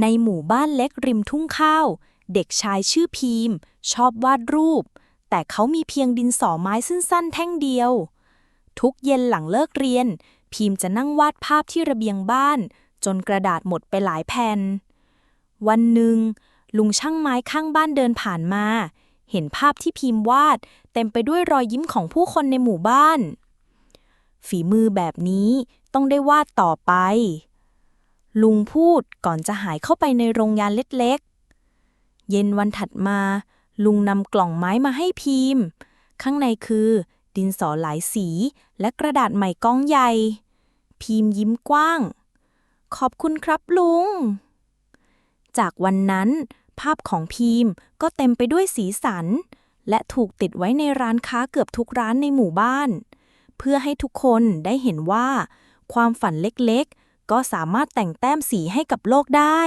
ในหมู่บ้านเล็กริมทุ่งข้าว เด็กชายชื่อพีม ชอบวาดรูป แต่เขามีเพียงดินสอไม้สั้นๆ แท่งเดียว ทุกเย็นหลังเลิกเรียน พีมจะนั่งวาดภาพที่ระเบียงบ้าน จนกระดาษหมดไปหลายแผ่น วันหนึ่ง ลุงช่างไม้ข้างบ้านเดินผ่านมา เห็นภาพที่พีมวาด เต็มไปด้วยรอยยิ้มของผู้คนในหมู่บ้าน ฝีมือแบบนี้ต้องได้วาดต่อไป ลุงพูดก่อนจะหายเข้าไปในโรงงานเล็กๆ เย็นวันถัดมา ลุงนำกล่องไม้มาให้พิมพ์ ข้างในคือ ดินสอหลายสีและกระดาษใหม่กองใหญ่ พิมพ์ยิ้มกว้าง ขอบคุณครับลุง จากวันนั้น ภาพของพิมพ์ก็เต็มไปด้วยสีสัน และถูกติดไว้ในร้านค้าเกือบทุกร้านในหมู่บ้าน เพื่อให้ทุกคนได้เห็นว่า ความฝันเล็กๆ ก็สามารถแต่งแต้มสีให้กับโลกได้